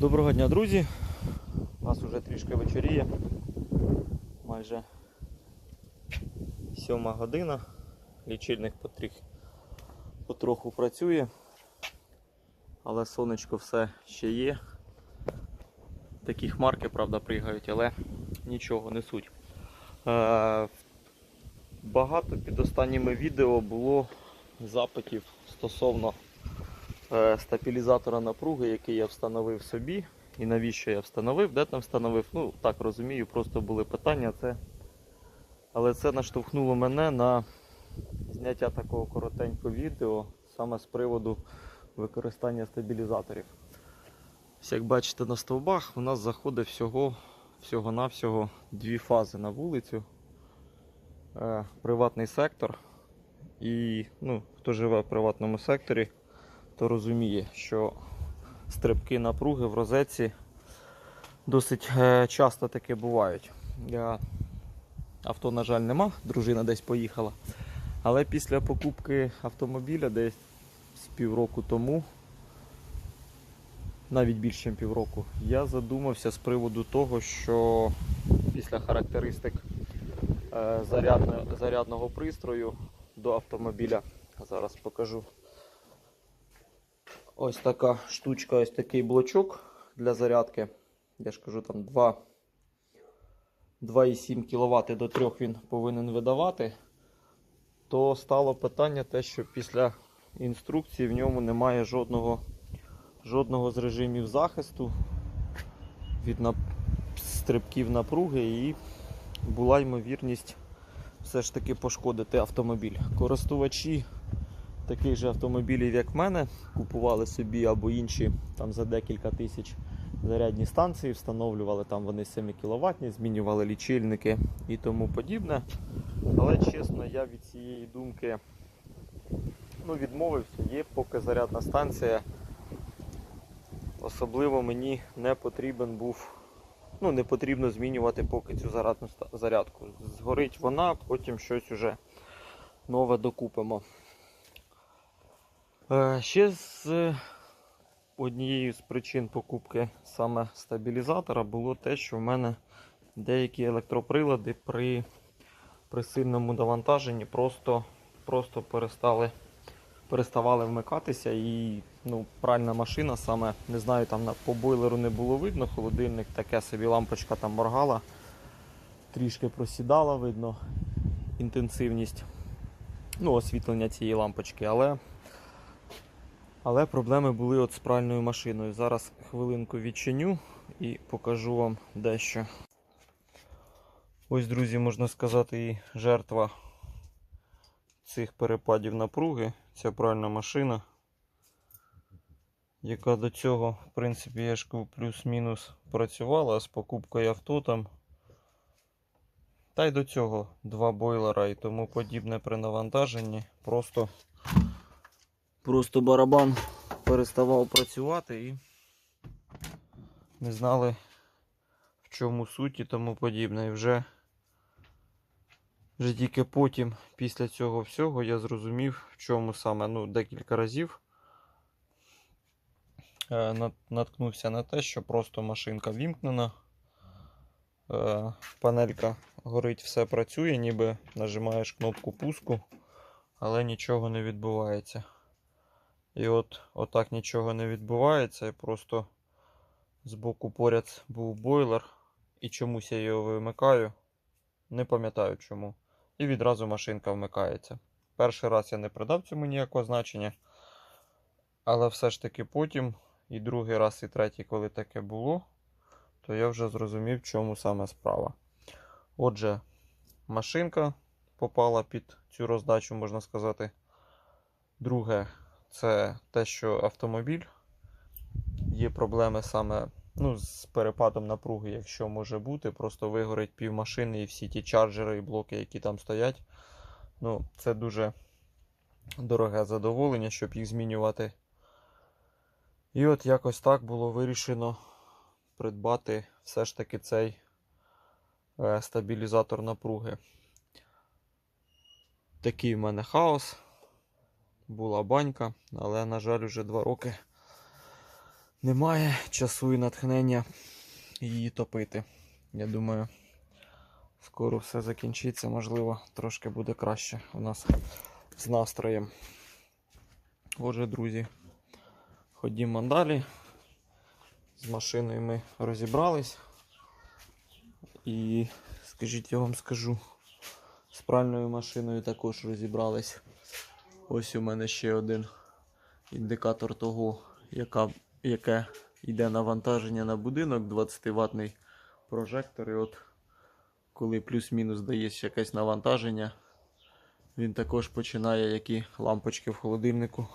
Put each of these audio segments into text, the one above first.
Доброго дня, друзі. У нас вже трішки вечоріє. Майже сьома година. Лічильник потріх потроху працює. Але сонечко все ще є. Такі хмарки, правда, пригають, але нічого не суть. Е, багато під останніми відео було запитів стосовно стабілізатора напруги, який я встановив собі. І навіщо я встановив, де там встановив. Ну, так розумію, просто були питання. Це... Але це наштовхнуло мене на зняття такого коротенького відео саме з приводу використання стабілізаторів. Як бачите на стовбах, у нас заходить всього, всього-навсього дві фази на вулицю. Е, приватний сектор. І ну, хто живе в приватному секторі, то розуміє, що стрибки напруги в розетці досить е, часто таки бувають. Я... Авто, на жаль, нема, дружина десь поїхала. Але після покупки автомобіля десь з півроку тому, навіть більше ніж півроку, я задумався з приводу того, що після характеристик е, зарядного пристрою до автомобіля, зараз покажу. Ось така штучка, ось такий блочок для зарядки. Я ж кажу, там 2,7 кВт до 3 він повинен видавати. То стало питання те, що після інструкції в ньому немає жодного, жодного з режимів захисту від нап... стрибків напруги і була ймовірність все ж таки пошкодити автомобіль. Користувачі таких же автомобілів, як в мене, купували собі або інші там за декілька тисяч зарядні станції, встановлювали там вони 7 кВт, змінювали лічильники і тому подібне. Але чесно, я від цієї думки ну, відмовився, є поки зарядна станція. Особливо мені не потрібен був, ну не потрібно змінювати поки цю зарядну зарядку. Згорить вона, потім щось уже нове докупимо. Е, Ще з однією з причин покупки саме стабілізатора було те, що в мене деякі електроприлади при, при сильному навантаженні просто, просто перестали, переставали вмикатися. І ну, пральна машина саме, не знаю, там по бойлеру не було видно, холодильник таке собі лампочка там моргала, трішки просідала, видно інтенсивність ну, освітлення цієї лампочки, але але проблеми були от з пральною машиною. Зараз хвилинку відчиню і покажу вам дещо. Ось, друзі, можна сказати, і жертва цих перепадів напруги. Ця пральна машина, яка до цього, в принципі, я ж плюс-мінус працювала з покупкою авто там. Та й до цього два бойлера і тому подібне при навантаженні. Просто Просто барабан переставав працювати і не знали в чому суть і тому подібне. І вже, вже тільки потім, після цього всього, я зрозумів, в чому саме. Ну, декілька разів е, наткнувся на те, що просто машинка вімкнена. Е, панелька горить, все працює, ніби нажимаєш кнопку пуску, але нічого не відбувається. І от отак нічого не відбувається. І просто збоку поряд був бойлер. І чомусь я його вимикаю. Не пам'ятаю чому. І відразу машинка вмикається. Перший раз я не придав цьому ніякого значення. Але все ж таки потім, і другий раз, і третій, коли таке було, то я вже зрозумів, в чому саме справа. Отже, машинка попала під цю роздачу, можна сказати. Друге, це те, що автомобіль є проблеми саме ну, з перепадом напруги, якщо може бути, просто вигорить пів машини і всі ті чарджери і блоки, які там стоять. Ну, це дуже дороге задоволення, щоб їх змінювати. І от якось так було вирішено придбати все ж таки цей е, стабілізатор напруги. Такий в мене хаос була банька, але, на жаль, вже два роки немає часу і натхнення її топити. Я думаю, скоро все закінчиться, можливо, трошки буде краще у нас з настроєм. Отже, друзі, ходімо далі. З машиною ми розібрались. І скажіть, я вам скажу, з пральною машиною також розібрались. Ось у мене ще один індикатор того, яка, яке йде навантаження на будинок, 20 ватний прожектор. І от коли плюс-мінус дається якесь навантаження, він також починає, які лампочки в холодильнику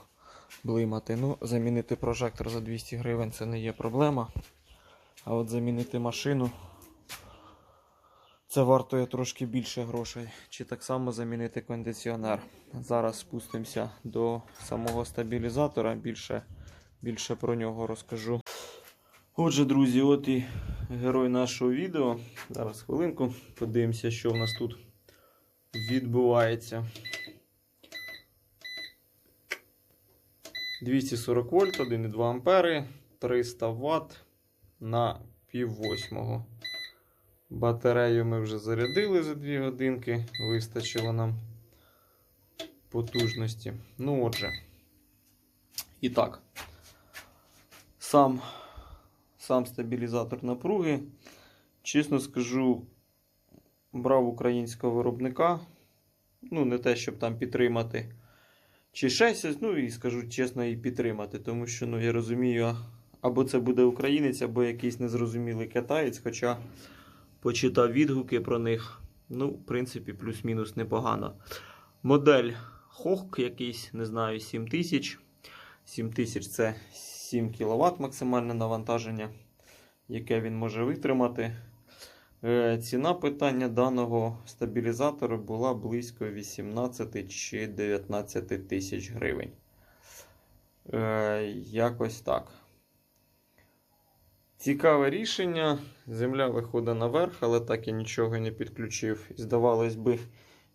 блимати. Ну, замінити прожектор за 200 гривень це не є проблема. А от замінити машину це вартує трошки більше грошей. Чи так само замінити кондиціонер. Зараз спустимося до самого стабілізатора, більше, більше про нього розкажу. Отже, друзі, от і герой нашого відео. Зараз хвилинку подивимося, що в нас тут відбувається. 240 вольт, 1,2 ампери, 300 Вт на пів восьмого. Батарею ми вже зарядили за 2 годинки, вистачило нам потужності. Ну, отже. І так, сам, сам стабілізатор напруги, чесно скажу, брав українського виробника. Ну, не те, щоб там підтримати чи ще щось, ну і скажу чесно, і підтримати, тому що ну, я розумію, або це буде українець, або якийсь незрозумілий китаєць, хоча почитав відгуки про них. Ну, в принципі, плюс-мінус непогано. Модель Hawk якийсь, не знаю, 7000. 7000 це 7 кВт максимальне навантаження, яке він може витримати. Е, Ціна питання даного стабілізатора була близько 18 чи 19 тисяч гривень. Е, Якось так. Цікаве рішення. Земля виходить наверх, але так я нічого не підключив. Здавалось би,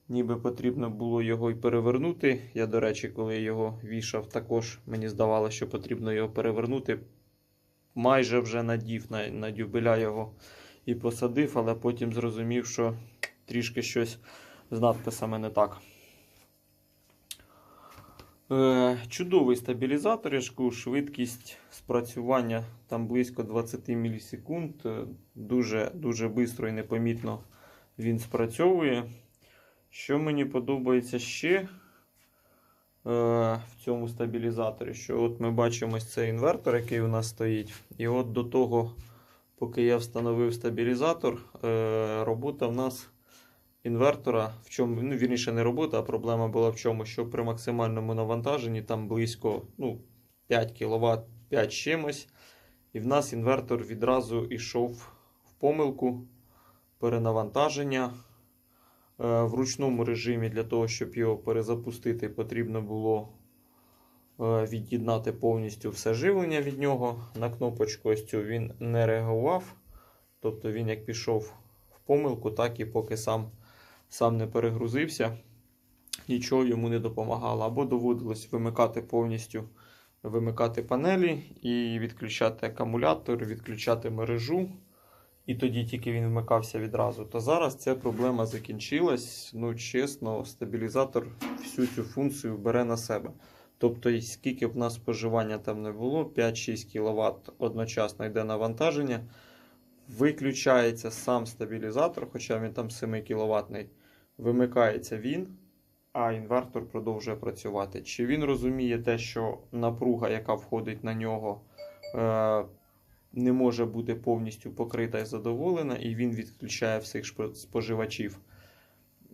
ніби потрібно було його і перевернути. Я, до речі, коли його вішав, також мені здавалося, що потрібно його перевернути. Майже вже надів на, на дюбеля його і посадив, але потім зрозумів, що трішки щось з надписами не так. Е, чудовий стабілізатор, я ж кажу, швидкість спрацювання там близько 20 мілісекунд. Е, Дуже дуже швидко і непомітно він спрацьовує. Що мені подобається ще е, в цьому стабілізаторі, що от ми бачимо цей інвертор, який у нас стоїть. І от до того, поки я встановив стабілізатор, робота в нас інвертора, в чому, ну, вірніше, не робота, а проблема була в чому, що при максимальному навантаженні там близько ну, 5 кВт, 5 чимось. І в нас інвертор відразу йшов в помилку перенавантаження. Е, В ручному режимі для того, щоб його перезапустити, потрібно було е, від'єднати повністю все живлення від нього. На кнопочку ось цю він не реагував. Тобто він як пішов в помилку, так і поки сам сам не перегрузився, нічого йому не допомагало. Або доводилось вимикати повністю вимикати панелі і відключати акумулятор, відключати мережу. І тоді тільки він вмикався відразу. То зараз ця проблема закінчилась. Ну, чесно, стабілізатор всю цю функцію бере на себе. Тобто, скільки б в нас споживання там не було, 5-6 кВт одночасно йде навантаження. Виключається сам стабілізатор, хоча він там 7 кВт. Вимикається він, а інвертор продовжує працювати. Чи він розуміє те, що напруга, яка входить на нього, е, не може бути повністю покрита і задоволена, і він відключає всіх споживачів.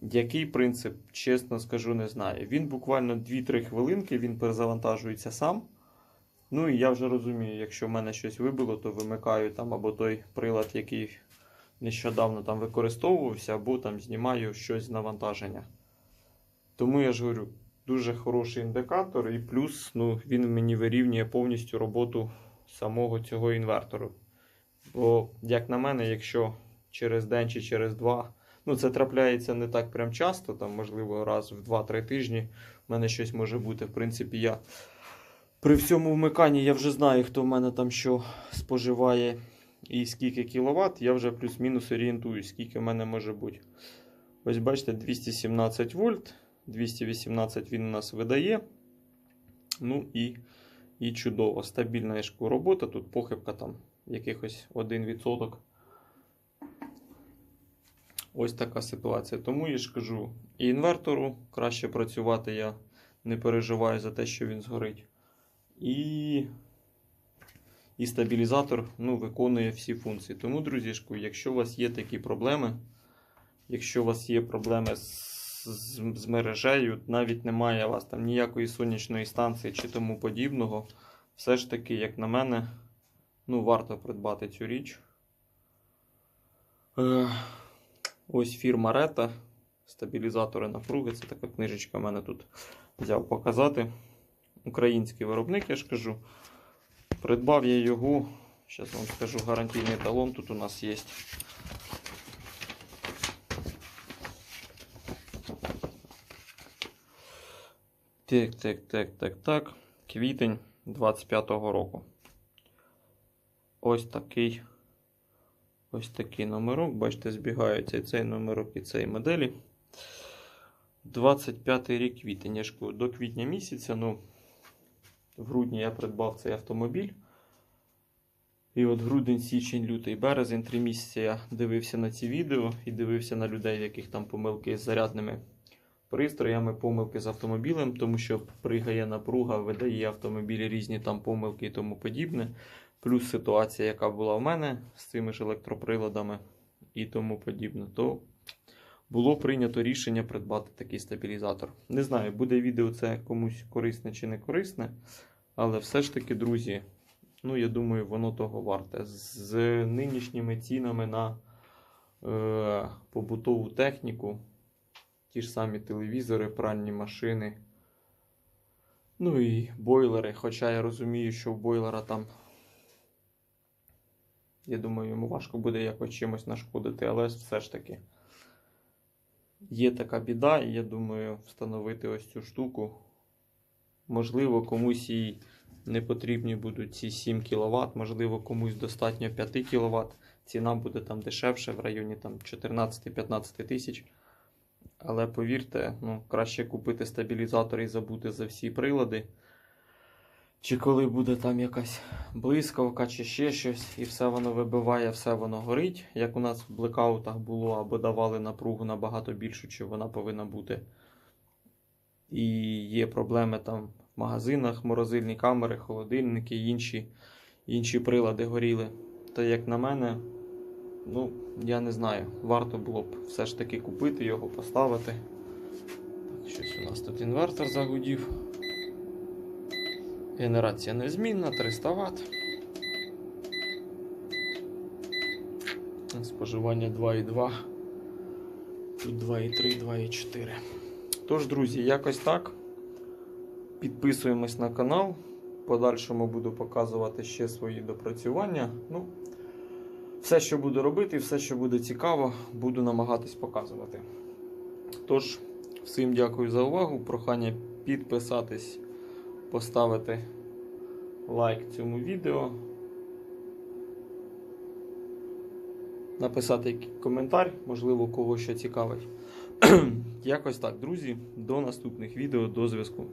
Який принцип, чесно скажу, не знаю. Він буквально 2-3 хвилинки він перезавантажується сам. Ну і я вже розумію, якщо в мене щось вибило, то вимикаю там або той прилад, який нещодавно там використовувався, або там знімаю щось з навантаження. Тому я ж говорю, дуже хороший індикатор, і плюс ну, він мені вирівнює повністю роботу самого цього інвертору. Бо, як на мене, якщо через день чи через два, ну це трапляється не так прям часто, там, можливо, раз в 2-3 тижні в мене щось може бути. В принципі, я При всьому вмиканні я вже знаю, хто в мене там що споживає і скільки кіловат, я вже плюс-мінус орієнтуюсь, скільки в мене може бути. Ось бачите, 217 вольт, 218 він у нас видає. Ну і, і чудово. Стабільна я робота. Тут похибка там якихось 1%. Ось така ситуація. Тому я ж кажу, і інвертору краще працювати, я не переживаю за те, що він згорить. І, і стабілізатор ну, виконує всі функції. Тому, друзішку, якщо у вас є такі проблеми, якщо у вас є проблеми з, з, з мережею, навіть немає у вас там ніякої сонячної станції чи тому подібного, все ж таки, як на мене, ну, варто придбати цю річ. Е, ось фірма Reta. Стабілізатори напруги. Це така книжечка в мене тут взяв показати. Український виробник, я ж кажу. Придбав я його. Зараз вам скажу гарантійний талон. Тут у нас є. Так, так, так, так, так. Квітень 25-го року. Ось такий. Ось такий номерок. Бачите, збігаються і цей номерок і цей моделі. 25 й рік квітень. Я ж до квітня місяця. Ну, в грудні я придбав цей автомобіль. І от грудень, січень, лютий, березень, три місяці я дивився на ці відео і дивився на людей, в яких там помилки з зарядними пристроями, помилки з автомобілем, тому що пригає напруга, видає автомобілі різні там помилки і тому подібне. Плюс ситуація, яка була в мене з цими ж електроприладами і тому подібне, то було прийнято рішення придбати такий стабілізатор. Не знаю, буде відео це комусь корисне чи не корисне, але все ж таки, друзі, ну я думаю, воно того варте. З нинішніми цінами на е, побутову техніку, ті ж самі телевізори, пральні машини. Ну і бойлери. Хоча я розумію, що в бойлера там, я думаю, йому важко буде якось чимось нашкодити, але все ж таки є така біда, і я думаю, встановити ось цю штуку. Можливо, комусь і не потрібні будуть ці 7 кВт, можливо, комусь достатньо 5 кВт. Ціна буде там дешевше, в районі 14-15 тисяч. Але повірте, ну, краще купити стабілізатор і забути за всі прилади. Чи коли буде там якась блискавка, чи ще щось, і все воно вибиває, все воно горить, як у нас в блекаутах було, або давали напругу набагато більшу, чи вона повинна бути. І є проблеми там в магазинах, морозильні камери, холодильники, інші, інші прилади горіли. То, як на мене, ну, я не знаю, варто було б все ж таки купити його, поставити. Так, щось у нас тут інвертор загудів. Генерація незмінна, 300 Вт. Споживання 2,2. Тут 2,3, 2,4. Тож, друзі, якось так. Підписуємось на канал. Подальшому буду показувати ще свої допрацювання. Ну, все, що буду робити, все, що буде цікаво, буду намагатись показувати. Тож, всім дякую за увагу. Прохання підписатись, поставити лайк цьому відео. Написати коментар, можливо, кого що цікавить. Якось так, друзі. До наступних відео, до зв'язку.